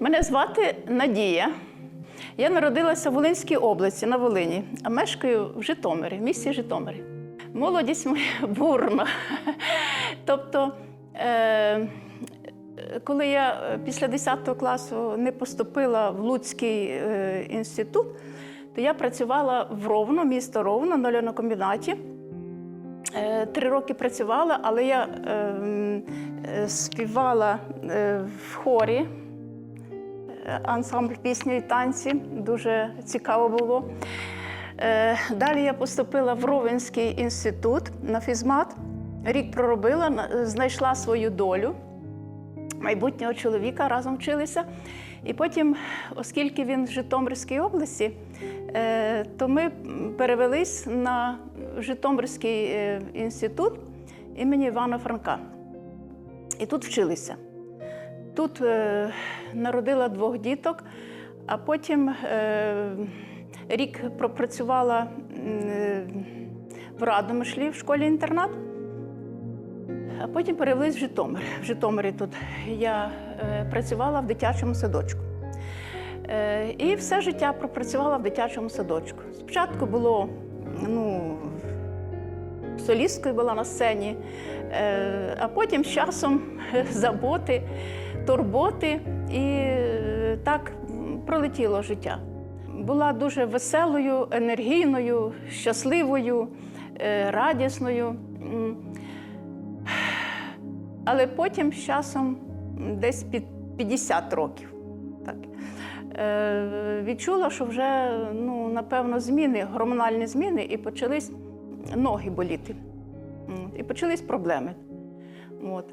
Мене звати Надія. Я народилася в Волинській області на Волині, а мешкаю в Житомирі, в місті Житомирі. Молодість моя бурна. Тобто, е, коли я е, після 10 класу не поступила в Луцький е, інститут, то я працювала в Ровно, місто Ровно, на льонокомбінаті. Три роки працювала, але я е, е, співала в хорі ансамбль пісні і танці. Дуже цікаво було. Е, Далі я поступила в Ровенський інститут на фізмат. Рік проробила, знайшла свою долю майбутнього чоловіка, разом вчилися. І потім, оскільки він з Житомирської області, е, то ми перевелись на Житомирський е, інститут імені Івана Франка. І тут вчилися. Тут е, народила двох діток, а потім е, рік пропрацювала в Радомишлі в школі-інтернат. А потім перевелись в Житомир. В Житомирі тут я е, працювала в дитячому садочку. І все життя пропрацювала в дитячому садочку. Спочатку було ну, солісткою була на сцені, а потім з часом заботи, турботи, і е, так пролетіло життя. Була дуже веселою, енергійною, щасливою, е, радісною. Але потім з часом десь під 50 років. Так. Е, відчула, що вже ну, напевно зміни, гормональні зміни, і почались ноги боліти. І почались проблеми. От.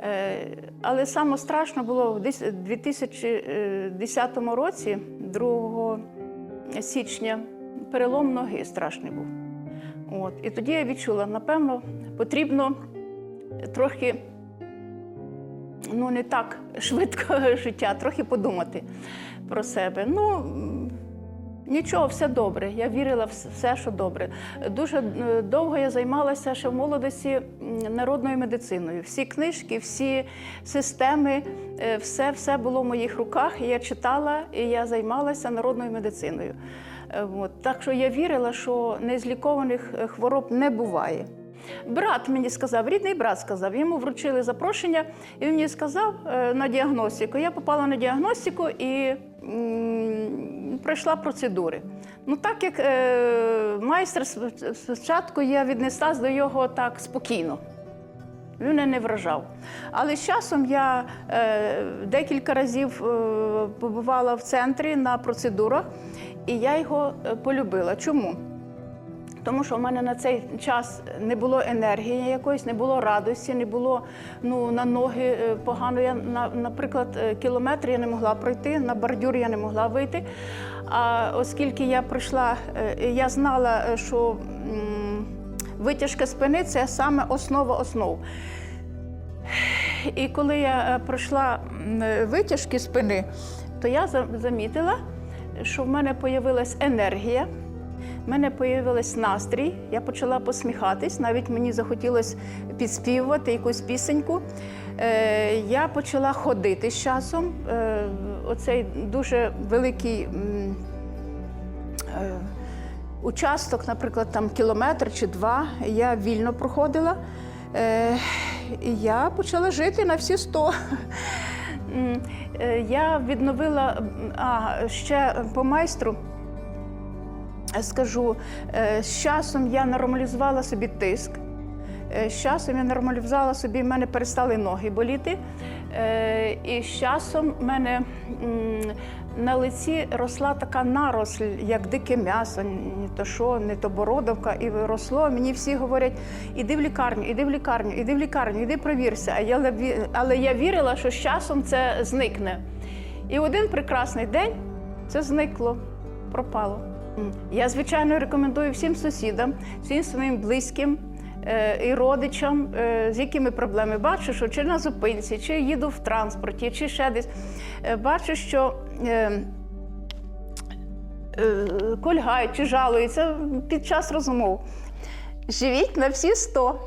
Е, але саме страшно було в 2010 році, 2 січня, перелом ноги страшний був. От. І тоді я відчула, напевно, потрібно трохи ну, не так швидко життя, трохи подумати про себе. Ну, нічого, все добре. Я вірила в все, що добре. Дуже е, довго я займалася ще в молодості народною медициною. Всі книжки, всі системи, е, все, все було в моїх руках. Я читала, і я займалася народною медициною. Е, От. Так що я вірила, що незлікованих хвороб не буває. Брат мені сказав, рідний брат сказав, йому вручили запрошення, і він мені сказав на діагностику. Я попала на діагностику і пройшла процедури. Ну, так як е, майстер спочатку я віднеслась до його так спокійно. Він мене не вражав. Але з часом я е, декілька разів е, побувала в центрі на процедурах, і я його е, полюбила. Чому? Тому що в мене на цей час не було енергії якоїсь, не було радості, не було ну, на ноги е, погано. Я, наприклад, е, кілометр я не могла пройти, на бордюр я не могла вийти. А оскільки я прийшла, е, я знала, що витяжка спини це саме основа основ. І коли я пройшла витяжки спини, то я замітила, що в мене з'явилась енергія, в мене з'явився настрій, я почала посміхатись, навіть мені захотілося підспівувати якусь пісеньку. Е, Я почала ходити з часом. Е, Оцей дуже великий е, участок, наприклад, там кілометр чи два, я вільно проходила. І я почала жити на всі сто. Я відновила а, ще по майстру. Скажу, е, з часом я нормалізувала собі тиск. Е, З часом я нормалізувала собі, в мене перестали ноги боліти. Е, І з часом в мене на лиці росла така наросль, як дике м'ясо, не то що, не то бородавка, і росло. Мені всі говорять: іди в лікарню, іди в лікарню, іди в лікарню, іди провірся. А я, але я вірила, що з часом це зникне. І один прекрасний день це зникло, пропало. Я, звичайно, рекомендую всім сусідам, всім своїм близьким е, і родичам, е, з якими проблеми бачу, що чи на зупинці, чи їду в транспорті, чи ще десь. е, Бачу, що кольгають чи жалуються під час розмов. Живіть на всі сто.